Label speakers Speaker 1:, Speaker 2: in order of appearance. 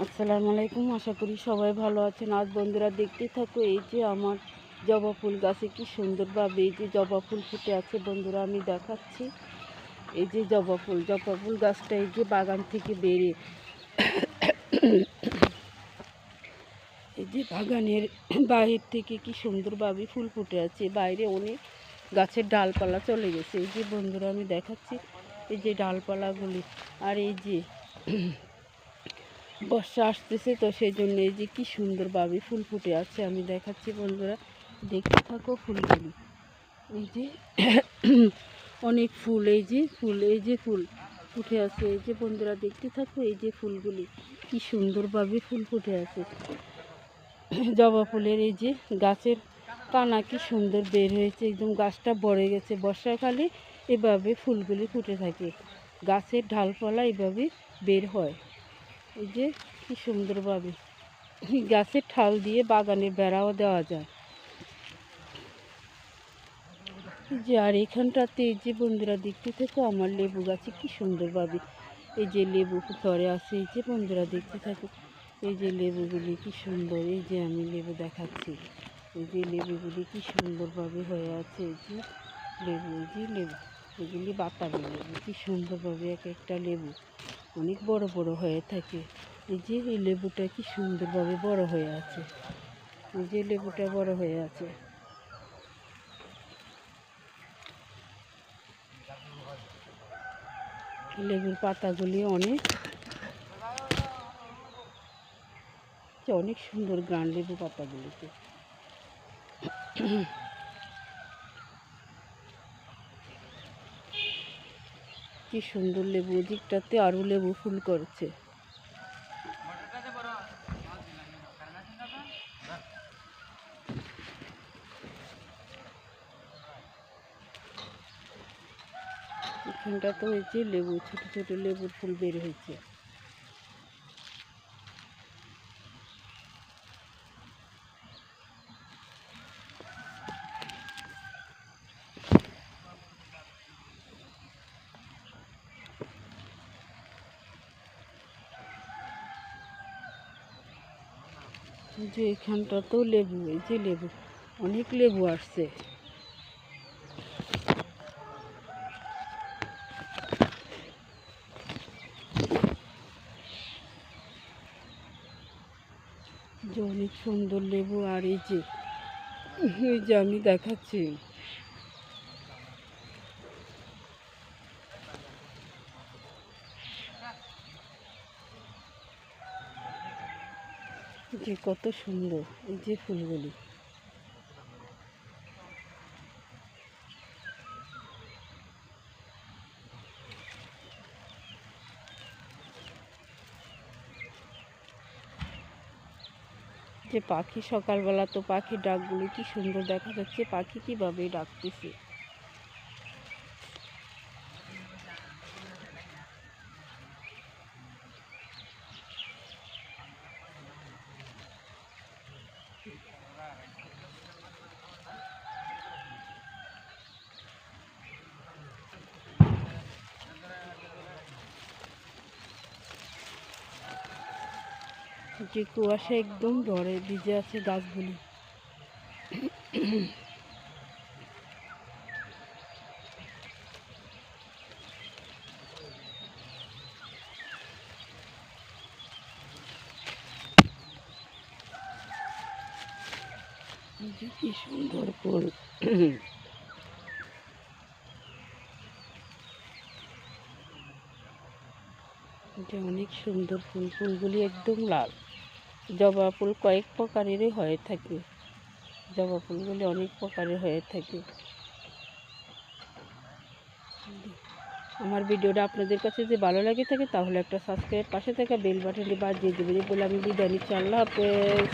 Speaker 1: আসসালামু আলাইকুম, আশা করি সবাই ভালো আছেন। আজ বন্ধুরা দেখতে থাকো, এই যে আমার জবা ফুল গাছে কি সুন্দরভাবে এই যে জবা ফুল ফুটে আছে। বন্ধুরা, আমি দেখাচ্ছি এই যে জবা ফুল। জবা ফুল গাছটা এই যে বাগান থেকে বেরে এই যে বাগানের বাইরে থেকে কি সুন্দরভাবে ফুল ফুটে আছে। বাইরে অনেক গাছের ডালপালা চলে গেছে। এই যে বন্ধুরা, আমি দেখাচ্ছি এই যে ডালপালাগুলি। আর এই যে বর্ষা আসতেছে তো সেই জন্য এই যে কি সুন্দরভাবে ফুল ফুটে আছে, আমি দেখাচ্ছি বন্ধুরা। দেখতে থাকো ফুলগুলি। এই যে অনেক ফুল, এই যে ফুল, এই যে ফুল ফুটে আছে। এই যে বন্ধুরা, দেখতে থাকো এই যে ফুলগুলি, কি সুন্দরভাবে ফুল ফুটে আছে। জবা ফুলের এই যে গাছের কানা কি সুন্দর বের হয়েছে, একদম গাছটা বড়ে গেছে। বর্ষাকালে এভাবে ফুলগুলি ফুটে থাকে। গাছের ঢালপালা এভাবে বের হয়। এই যে কি সুন্দরভাবে গাছের ঠাল দিয়ে বাগানে বেড়াও দেওয়া যায়। যে, আর এখানটাতে এই যে বন্ধুরা দেখতে থাকো, আমার লেবু গাছে কি সুন্দরভাবে এই যে লেবু ধরে আছে। এই যে বন্ধুরা দেখতে থাকো, এই যে লেবুগুলি কি সুন্দর। এই যে আমি লেবু দেখাচ্ছি, এই যে লেবুগুলি কি সুন্দরভাবে হয়ে আছে। এই যে লেবু, এই যে লেবু, এগুলি বাতাবি লেবু, কি সুন্দরভাবে এক একটা লেবু। অনেক বড় বড় হয়ে থাকে। এই যে এই লেবুটা কি সুন্দরভাবে বড় হয়ে আছে। এই যে লেবুটা বড় হয়ে আছে। লেবুর পাতাগুলি অনেক অনেক সুন্দর গ্রান লেবু পাতাগুলিতে। কি সুন্দর লেবু দিকটাতে আরও লেবু ফুল করছে। এখানটা তো হয়েছে লেবু, ছোট ছোট লেবুর ফুল বের হয়েছে। যে এখানটা তো লেবু, এই যে লেবু, অনেক লেবু আসছে। যে অনেক সুন্দর লেবু, আর এই যে এই যে আমি দেখাচ্ছি। যে কত সুন্দর এই যে ফুলগুলি। যে পাখি সকালবেলা তো পাখির ডাকগুলি কি সুন্দর দেখা যাচ্ছে, পাখি কীভাবে ডাকতেছে? যে কুয়াশা একদম ধরে, ভিজে আছে গাছগুলি। কি সুন্দর ফুল। এটা অনেক সুন্দর ফুল, ফুলগুলি একদম লাল। জবা ফুল কয়েক প্রকারেরই হয়ে থাকে। জবা ফুলগুলি অনেক প্রকারের হয়ে থাকে। আমার ভিডিওটা আপনাদের কাছে যদি ভালো লাগে থাকে, তাহলে একটা সাবস্ক্রাইব পাশে থাকা বেল বাটনটি বাজিয়ে দেবেন। বলে আমি বিদায় নিচ্ছি। আল্লাহ হাফেজ।